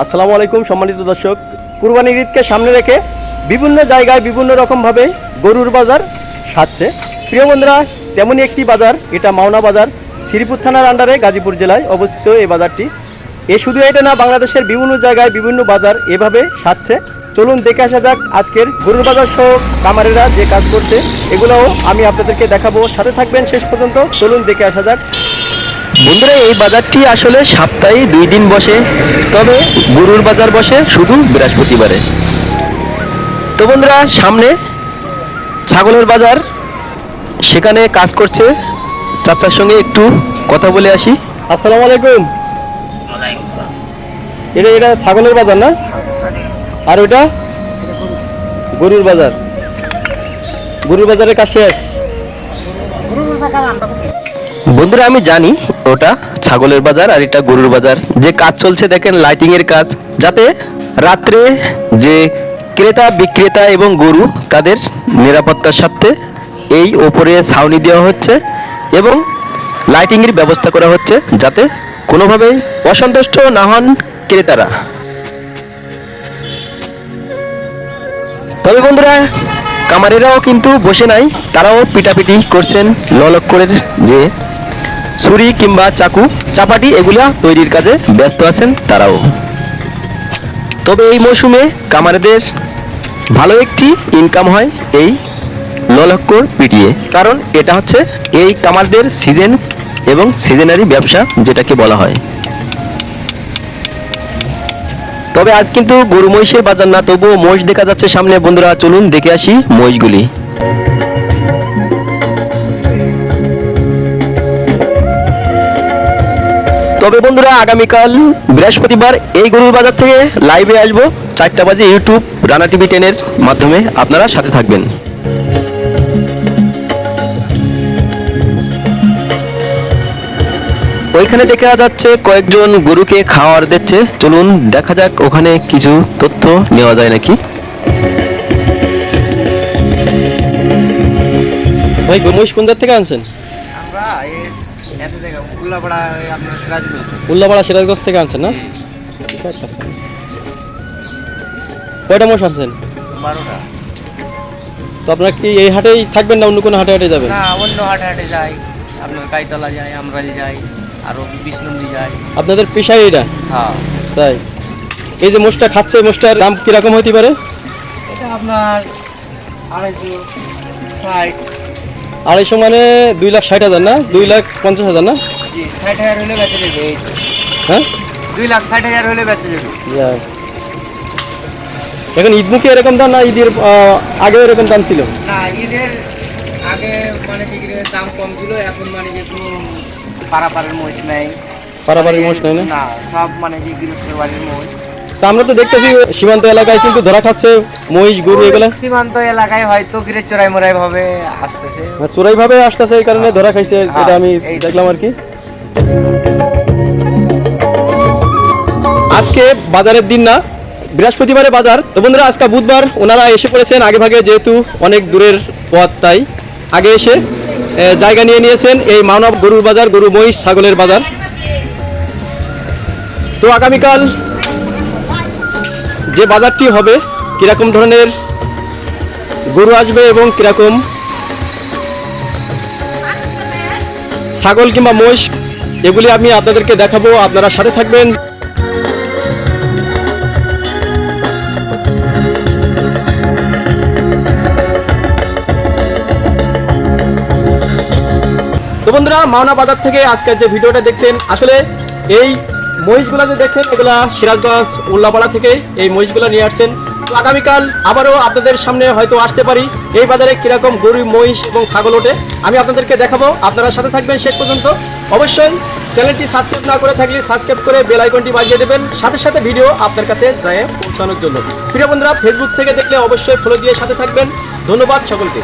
আসসালামু আলাইকুম, সম্মানিত দর্শক। কুরবানির ঈদকে সামনে রেখে বিভিন্ন জায়গায় বিভিন্ন রকমভাবে গরুর বাজার সাজছে প্রিয় বন্ধুরা, তেমনই একটি বাজার, এটা মাওনা বাজার, শ্রীপুর থানার আন্ডারে গাজীপুর জেলায় অবস্থিত এই বাজারটি। এ শুধু এটা না, বাংলাদেশের বিভিন্ন জায়গায় বিভিন্ন বাজার এভাবে সাজছে চলুন দেখে আসা যাক আজকের গরুর বাজার সহ কামারেরা যে কাজ করছে, এগুলোও আমি আপনাদেরকে দেখাবো। সাথে থাকবেন শেষ পর্যন্ত। চলুন দেখে আসা যাক। বন্ধুরা এই বাজারটি আসলে সপ্তাহে দুই দিন বসে তবে গরুর বাজার বসে শুধু বৃহস্পতিবারে। তো বন্ধুরা সামনে ছাগলের বাজার সেখানে কাজ করছে চাচার সঙ্গে একটু কথা বলে আসি। আসসালামু আলাইকুম। এটা এটা ছাগলের বাজার না? আর ওটা গরুর বাজার। গরুর বাজারের কাজ শেষ। বন্ধুরা, আমি জানি ওটা ছাগলের বাজার আর এটা গরুর বাজার। যে কাজ চলছে দেখেন লাইটিং এর কাজ। যাতে রাত্রে যে ক্রেতা, বিক্রেতা এবং গরু তাদের নিরাপত্তার সাথে এই ওপরে ছাউনি দেওয়া হচ্ছে এবং লাইটিং এর ব্যবস্থা করা হচ্ছে যাতে কোনোভাবেই অসন্তুষ্ট না হন ক্রেতারা। তবে বন্ধুরা, কামারেরাও কিন্তু বসে নাই, তারাও পিটাপিটি করছেন ললক্করের যে ছুরি কিংবা চাকু, চাপাটি এগুলা তৈরির কাজে ব্যস্ত আছেন তারাও। তবে এই মৌসুমে কামারেদের ভালো একটি ইনকাম হয় এই ললক্কর পিটিয়ে। কারণ এটা হচ্ছে এই কামারদের সিজন এবং সিজনারি ব্যবসা যেটাকে বলা হয়। তবে আজ কিন্তু গরু মহিষের বাজার না, তবুও মহিষ দেখা যাচ্ছে সামনে। বন্ধুরা, চলুন দেখে আসি মহিষগুলি। তবে বন্ধুরা আগামীকাল বৃহস্পতিবার এই গরুর বাজার থেকে লাইভে আসব চারটা বাজে ইউটিউব রানা টিভি টেনের মাধ্যমে। আপনারা সাথে থাকবেন। ওইখানে দেখা যাচ্ছে কয়েকজন গরুকে খাওয়ার দিচ্ছে। চলুন দেখা যাক ওখানে কিছু তথ্য নেওয়া যায় নাকি। ভাই মহিষ কোন থেকে আনছেন? আমরা উল্লাপাড়া সিরাজগঞ্জ থেকে আনছেন না? কয়টা মোষ আনছেন? বারোটা। তো আপনারা কি এই হাটেই থাকবেন না অন্য কোনো হাটে হাটে যাবেন? না অন্য হাটে হাটে যাই। আপনার কাইতলা যাই আমরালি যাই আরও বিষ্ণুন্দি যাই। আপনাদের পেশাই এটা? হ্যাঁ। তাই। এই যে মোষটা খাচ্ছে এই মোষটার দাম কীরকম হতে পারে? এটা আপনার আড়াইশো ষাট। আড়াইশো মানে দুই লাখ ষাট হাজার না? দুই লাখ পঞ্চাশ হাজার না? ষাট হাজার হলে বেচে যাবে হ্যাঁ? দুই লাখ ষাট হাজার হলে বেচে যাবে এখন ঈদ মুখে এরকম দাম না ঈদের আগে এরকম দাম ছিল? না ঈদের আগে মানে দাম কম ছিল এখন মানে যে কোনো পারাপারের মহিষ নেই। পারাপারি মোষ নেই না সব মানে যে গৃহস্থের বাড়ির মহিষ। তা আমরা তো দেখতেছি সীমান্ত এলাকায় কিন্তু ধরা খাচ্ছে মহিষ গরু এগুলা। সীমান্ত এলাকায় হয়তো গিরে চড়াই মরাই ভাবে আসতেছে। চোরাই ভাবে আসতেছে এই কারণে ধরা খাইছে হ্যাঁ, এটা আমি দেখলাম আর কি। আজকে বাজারের দিন না বৃহস্পতিবারে বাজার। তো বন্ধুরা আজকে বুধবার ওনারা এসে পড়েছেন আগে ভাগে যেহেতু অনেক দূরের পথ তাই আগে এসে জায়গা নিয়ে নিয়েছেন এই মানব গরুর বাজার গরু মহিষ ছাগলের বাজার। তো আগামীকাল যে বাজারটি হবে, কীরকম ধরনের গরু আসবে এবং কীরকম ছাগল কিংবা মহিষ, এগুলি আমি আপনাদেরকে দেখাবো। আপনারা সাথে থাকবেন। তো বন্ধুরা, মাওনা বাজার থেকে আজকের যে ভিডিওটা দেখছেন, আসলে এই মহিষগুলো যে দেখছেন, এগুলা সিরাজগঞ্জ উল্লাপাড়া থেকে এই মহিষগুলো নিয়ে আসছেন। তো আগামীকাল আবারও আপনাদের সামনে হয়তো আসতে পারি। এই বাজারে কীরকম গরু মহিষ এবং ছাগল ওঠে, আমি আপনাদেরকে দেখাবো। আপনারা সাথে থাকবেন শেষ পর্যন্ত। অবশ্যই চ্যানেলটি সাবস্ক্রাইব না করে থাকলে সাবস্ক্রাইব করে বেল আইকনটি বাজিয়ে দেবেন। সাথে সাথে ভিডিও আপনার কাছে যায় পৌঁছানোর জন্য। প্রিয় বন্ধুরা ফেসবুক থেকে দেখলে অবশ্যই ফলো দিয়ে সাথে থাকবেন। ধন্যবাদ সকলকে।